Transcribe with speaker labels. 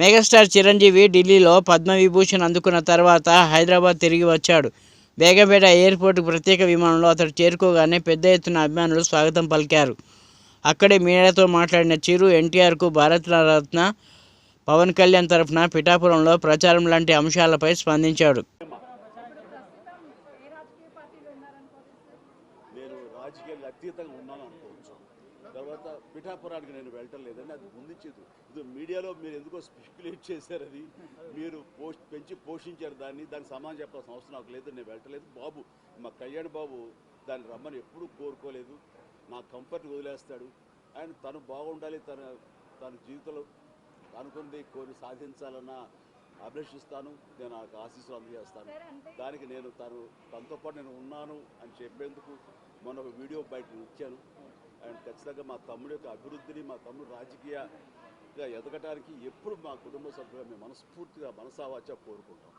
Speaker 1: Megastar Chiranjeevi ఢిల్లీలో పద్మవిభూషణ్ అందుకున్న తర్వాత హైదరాబాద్ తిరిగి వచ్చాడు. బేగంపేట ఎయిర్పోర్ట్కు ప్రత్యేక విమానంలో అతడు చేరుకోగానే పెద్ద ఎత్తున అభిమానులు స్వాగతం పలికారు. అక్కడే మీడియాతో మాట్లాడిన చిరు ఎన్టీఆర్కు భారతరత్న పవన్ కళ్యాణ్ తరఫున పిఠాపురంలో ప్రచారం లాంటి అంశాలపై స్పందించాడు.
Speaker 2: నేను రాజకీయాలకు అతీతంగా ఉన్నాను అనుకోవచ్చు తర్వాత పిఠాపురానికి నేను వెళ్ళటం లేదని అది ముందించదు ఇది మీడియాలో మీరు ఎందుకో స్పెక్యులేట్ చేశారు అది. మీరు పోస్ట్ పెంచి పోషించారు దాన్ని దానికి సమాధానం చెప్పాల్సిన అవసరం నాకు లేదు నేను వెళ్ళటలేదు బాబు మా కళ్యాణ్ బాబు దాన్ని రమ్మని ఎప్పుడూ కోరుకోలేదు. నా కంఫర్ట్ వదిలేస్తాడు. ఆయన తను బాగుండాలి తన తన జీవితంలో అనుకుంది కోరి సాధించాలన్న అభిలషిస్తాను నేను నాకు ఆశీస్సులు అందజేస్తాను. దానికి నేను తను తనతో పాటు నేను ఉన్నాను అని చెప్పేందుకు మొన్న ఒక వీడియో బయట ఇచ్చాను. అండ్ ఖచ్చితంగా మా తమ్ముడు యొక్క అభివృద్ధిని మా తమ్ముడు రాజకీయంగా ఎదగటానికి ఎప్పుడు మా కుటుంబ సభ్యులు మేము మనస్ఫూర్తిగా మనసావాచ కోరుకుంటాం.